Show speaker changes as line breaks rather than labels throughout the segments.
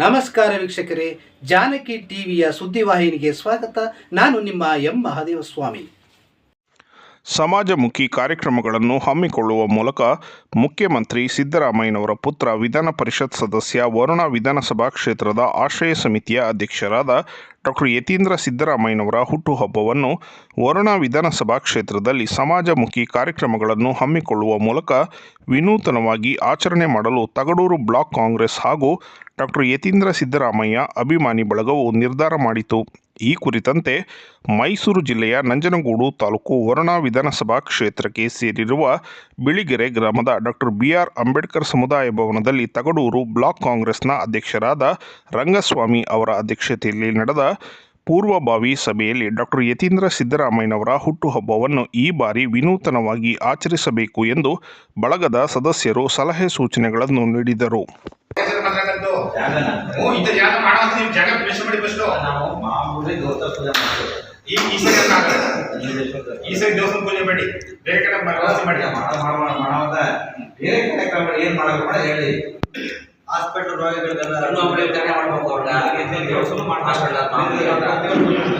ನಮಸ್ಕಾರ ವೀಕ್ಷಕರೇ, ಜಾನಕಿ ಟಿವಿಯ ಸುದ್ದಿವಾಹಿನಿಗೆ ಸ್ವಾಗತ. ನಾನು ನಿಮ್ಮ ಎಂ. ಮಹಾದೇವ ಸ್ವಾಮಿ
ಸಮಾಜಮುಖಿ ಕಾರ್ಯಕ್ರಮಗಳನ್ನು ಹಮ್ಮಿಕೊಳ್ಳುವ ಮೂಲಕ ಮುಖ್ಯಮಂತ್ರಿ ಸಿದ್ದರಾಮಯ್ಯನವರ ಪುತ್ರ ವಿಧಾನ ಪರಿಷತ್ ಸದಸ್ಯ ವರುಣ ವಿಧಾನಸಭಾ ಕ್ಷೇತ್ರದ ಆಶ್ರಯ ಸಮಿತಿಯ ಅಧ್ಯಕ್ಷರಾದ ಡಾಕ್ಟರ್ ಯತೀಂದ್ರ ಸಿದ್ದರಾಮಯ್ಯನವರ ಹುಟ್ಟುಹಬ್ಬವನ್ನು ವರುಣ ವಿಧಾನಸಭಾ ಕ್ಷೇತ್ರದಲ್ಲಿ ಸಮಾಜಮುಖಿ ಕಾರ್ಯಕ್ರಮಗಳನ್ನು ಹಮ್ಮಿಕೊಳ್ಳುವ ಮೂಲಕ ವಿನೂತನವಾಗಿ ಆಚರಣೆ ಮಾಡಲು ತಗಡೂರು ಬ್ಲಾಕ್ ಕಾಂಗ್ರೆಸ್ ಹಾಗೂ ಡಾಕ್ಟರ್ ಯತೀಂದ್ರ ಸಿದ್ದರಾಮಯ್ಯ ಅಭಿಮಾನಿ ಬಳಗವು ನಿರ್ಧಾರ ಮಾಡಿತು. ಈ ಕುರಿತಂತೆ ಮೈಸೂರು ಜಿಲ್ಲೆಯ ನಂಜನಗೂಡು ತಾಲೂಕು ವರುಣಾ ವಿಧಾನಸಭಾ ಕ್ಷೇತ್ರಕ್ಕೆ ಸೇರಿರುವ ಬಿಳಿಗೆರೆ ಗ್ರಾಮದ ಡಾಕ್ಟರ್ ಬಿ ಆರ್ ಅಂಬೇಡ್ಕರ್ ಸಮುದಾಯ ಭವನದಲ್ಲಿ ತಗಡೂರು ಬ್ಲಾಕ್ ಕಾಂಗ್ರೆಸ್ನ ಅಧ್ಯಕ್ಷರಾದ ರಂಗಸ್ವಾಮಿ ಅವರ ಅಧ್ಯಕ್ಷತೆಯಲ್ಲಿ ನಡೆದ ಪೂರ್ವಭಾವಿ ಸಭೆಯಲ್ಲಿ ಡಾಕ್ಟರ್ ಯತೀಂದ್ರ ಸಿದ್ದರಾಮಯ್ಯನವರ ಹುಟ್ಟುಹಬ್ಬವನ್ನು ಈ ಬಾರಿ ವಿನೂತನವಾಗಿ ಆಚರಿಸಬೇಕು ಎಂದು ಬಳಗದ ಸದಸ್ಯರು ಸಲಹೆ ಸೂಚನೆಗಳನ್ನು ನೀಡಿದರು.
ಹ್ಞೂ ಇಂಥ ಜಾಗ ಮಾಡೋ ಅಂತ ನೀವು ಜಾಗ ಪ್ರವೇಶ ಮಾಡಿ ಫಸ್ಟು
ನಾವು ಮಾಮೂಲಿ ದೇವತಾ ಪೂಜೆ ಮಾಡ್ತೇವೆ.
ಈ ಈ ಸರಿ.
ಈ
ಸರಿ ದೇವಸ್ಥಾನ ಪೂಜೆ ಮಾಡಿ. ಬೇರೆ ಕಡೆ ವ್ಯವಸ್ಥೆ ಮಾಡಿ.
ಮಾಡೋದ ಬೇರೆ ಕಾರ್ಯಕ್ರಮ ಏನ್ ಮಾಡಬೇಕು ಕೂಡ ಹೇಳಿ. ಹಾಸ್ಪಿಟಲ್ ರೋಗಿಗಳಿಗೆಲ್ಲ
ಮಾಡ್ಬೇಕು ಅವ್ರನ್ನ. ದೇವಸ್ಥಾನ ಮಾಡ್ತಾರೆ.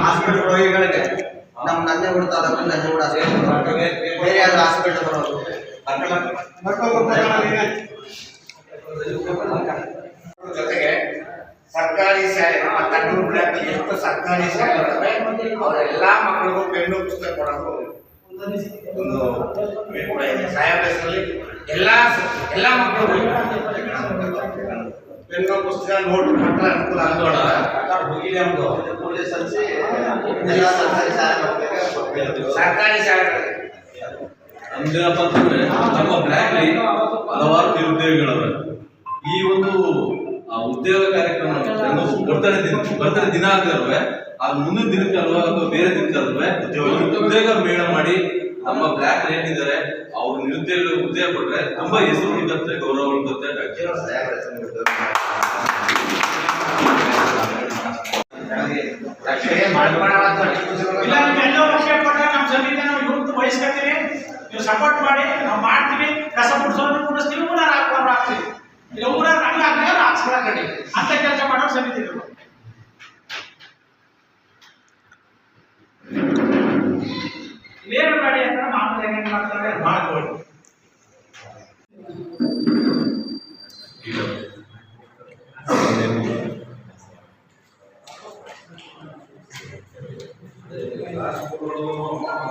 ಹಾಸ್ಪಿಟಲ್ ರೋಗಿಗಳಿಗೆ. ನಮ್ಮ ನಂಜನಗೂಡು ತಾಲೂಕು ನಂಜನಗೂಡು ಹಾಸ್ಪಿಟಲ್. ಬೇರೆ ಯಾವ್ದು ಹಾಸ್ಪಿಟಲ್ ಬರೋದು.
ಜೊತೆಗೆ ಸರ್ಕಾರಿ ಶಾಲೆ ಮತ್ತು ಬ್ಲಾಕ್ ಎಷ್ಟು ಸರ್ಕಾರಿ ಶಾಲೆ ಇರ್ತವೆ ಅವರೆಲ್ಲ ಮಕ್ಕಳಿಗೂ ಪೆನ್ನು, ಪುಸ್ತಕ ಕೊಡೋದು ಒಂದು ಹೆಸರಲ್ಲಿ ಎಲ್ಲ ಎಲ್ಲ ಮಕ್ಕಳು ಪೆನ್ನು, ಪುಸ್ತಕ, ನೋಟ್ ಮಕ್ಕಳ ಅನುಕೂಲ ಆಗೋಣ
ಒಂದು ಸರ್ಕಾರಿ
ಶಾಲೆಗಳಿಗೆ
ನಮ್ದೇನಪ್ಪ ನಮ್ಮ ಬ್ಲಾಕ್ ಹಲವಾರು ನಿರುದ್ಯೋಗಿಗಳವೆ. ಈ ಒಂದು ಉದ್ಯೋಗ ಕಾರ್ಯಕ್ರಮ ಬರ್ತಾರೆ ದಿನ ಬರ್ತಡೇ ದಿನ ಆಗಲ್ವೇ ಅದು ಮುಂದಿನ ದಿನಕ್ಕೆ ಅಲ್ವಾ ಅಥವಾ ಬೇರೆ ದಿನಕ್ಕೆ ಅಲ್ವೇ? ಉದ್ಯೋಗ ಮೇಳ ಮಾಡಿ ನಮ್ಮ ಬ್ಲಾಕ್ ಏನಿದ್ದಾರೆ ಅವ್ರ ನಿರುದ್ಯೋಗ ಉದ್ಯೋಗ ಕೊಟ್ರೆ ತುಂಬಾ ಹೆಸರು ಉಳಿದತ್ತೆ ಗೌರವ ಉಳಿದತ್ತೆ
ವಹಿಸ್ಕೊತೀವಿ ನೀವು ಸಪೋರ್ಟ್ ಮಾಡಿ ನಾವು ಮಾಡ್ತೀವಿ. ಕಸ ಗುಡಿಸೋದು ಕುಡಿಸ್ತೀವಿ ಸ್ಥಿರ ಹಾಕೋರು ಹಾಕ್ತೀವಿ. ಇಲ್ಲ ಊರಾಗ ಹಂಗೆ ಹಾಕಿದ್ರೆ ಹಾಕ್ಸ್ಕೊಳಕಡಿ ಅಂತ ಕೆಲಸ ಮಾಡೋ ಸಮಿತಿ ಇದು ಏನು ಮಾಡಿ ಅಂತ ಮಾಮೂಲಿ ಹೆಂಗೆ ಮಾಡ್ತಾರೆ ಮಾಡ್ಕೊಳ್ಳಿ
ಹುಟ್ಟದ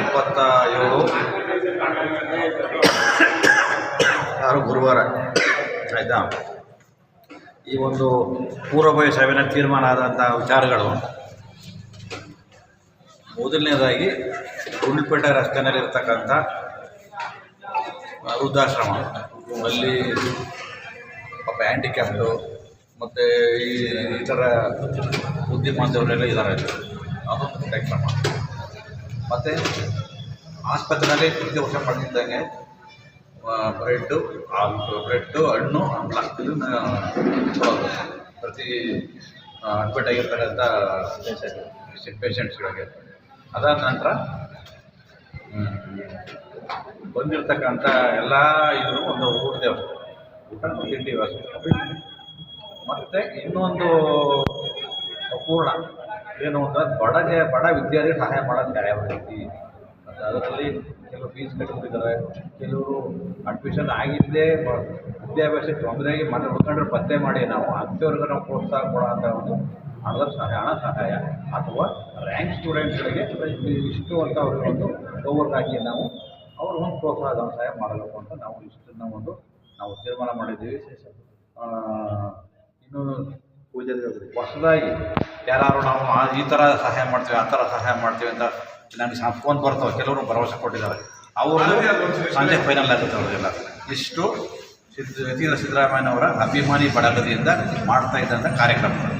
ಇಪ್ಪತ್ತ ಏಳು ಆರು ಗುರುವಾರ? ಆಯಿತಾ? ಈ ಒಂದು ಪೂರ್ವಭಾವಿ ಸಭೆನ ತೀರ್ಮಾನ ಆದಂಥ ವಿಚಾರಗಳು. ಮೊದಲನೇದಾಗಿ ಗುಂಡ್ಪೇಟೆ ರಸ್ತೆಯಲ್ಲಿರ್ತಕ್ಕಂಥ ವೃದ್ಧಾಶ್ರಮ. ಅಲ್ಲಿ ಪಾಪ ಹ್ಯಾಂಡಿಕ್ಯಾಪ್ಟು ಮತ್ತು ಈ ಈ ಥರ ಬುದ್ಧಿಮಾಂದ್ಯವರೆಲ್ಲ ಇದ್ದಾರೆ ಅದೊಂದು ಕಾರ್ಯಕ್ರಮ ಮತ್ತು ಆಸ್ಪತ್ರೆಯಲ್ಲಿ ಪ್ರತಿ ವರ್ಷ ಮಾಡ್ತಿದ್ದಂಗೆ ಬ್ರೆಡ್ಡು ಹಾಲು ಬ್ರೆಡ್ಡು ಹಣ್ಣು, ಹಂಪ್ಲ ಇದನ್ನು ಕೊಡೋದು. ಪ್ರತಿ ಅಡ್ಮಿಟ್ ಆಗಿರ್ತಕ್ಕಂಥ ಪೇಷಂಟ್ಸ್ಗಳಿಗೆ ಅದಾದ ನಂತರ ಬಂದಿರ್ತಕ್ಕಂಥ ಎಲ್ಲ ಇದ್ರು ಒಂದು ಊಟ ವ್ಯವಸ್ಥೆ. ಊಟ ಮತ್ತು ಇನ್ನೊಂದು ಅಪೂರ್ಣ ಏನು ಅಂತಂದ್ರೆ ಬಡಗೆ ಬಡ ವಿದ್ಯಾರ್ಥಿ ಸಹಾಯ ಮಾಡೋದು ಯಾವ ರೀತಿ. ಮತ್ತು ಅದರಲ್ಲಿ ಕೆಲವು ಫೀಸ್ ಕಟ್ಟಿಬಿಟ್ಟಿದ್ದಾರೆ ಕೆಲವರು ಅಡ್ಮಿಷನ್ ಆಗಿದ್ದೇ ಬ- ವಿದ್ಯಾಭ್ಯಾಸ ತೊಂದರೆಯಾಗಿ ಮನೆ ಉಳ್ಕೊಂಡ್ರೆ ಪತ್ತೆ ಮಾಡಿ ನಾವು ಅಂಥವ್ರಿಗೆ ನಾವು ಪ್ರೋತ್ಸಾಹ ಕೊಡೋ ಅಂತ ಒಂದು ಹಣದ ಸಹಾಯ, ಹಣ ಸಹಾಯ ಅಥವಾ ರ್ಯಾಂಕ್ ಸ್ಟೂಡೆಂಟ್ಗಳಿಗೆ ಇಷ್ಟು ಅಂತ ಅವ್ರಿಗೆ ಒಂದು ಓವರ್ ಹಾಕಿ ನಾವು ಅವ್ರಿಗೊಂದು ಪ್ರೋತ್ಸಾಹ ಸಹಾಯ ಮಾಡಬೇಕು ಅಂತ ನಾವು ಇಷ್ಟನ್ನು ಒಂದು ನಾವು ತೀರ್ಮಾನ ಮಾಡಿದ್ದೀವಿ. ಇನ್ನು ಪೂಜೆ ಹೊಸದಾಗಿ ಯಾರು ನಾವು ಈ ಥರ ಸಹಾಯ ಮಾಡ್ತೀವಿ ಆ ಥರ ಸಹಾಯ ಮಾಡ್ತೀವಿ ಅಂತ ನನಗೆ ಫೋನ್ ಬರ್ತಾವೆ. ಕೆಲವರು ಭರವಸೆ ಕೊಟ್ಟಿದ್ದಾರೆ. ಅವರು ಸಂಜೆ ಫೈನಲ್ ಆಗುತ್ತೆ ಅವರಿಗೆಲ್ಲ ಇಷ್ಟು ಸಿದ್ದ ಯತೀಂದ್ರ ಸಿದ್ದರಾಮಯ್ಯನವರ ಅಭಿಮಾನಿ ಬಡಗದಿಯಿಂದ ಮಾಡ್ತಾ ಇದ್ದಂಥ ಕಾರ್ಯಕ್ರಮಗಳು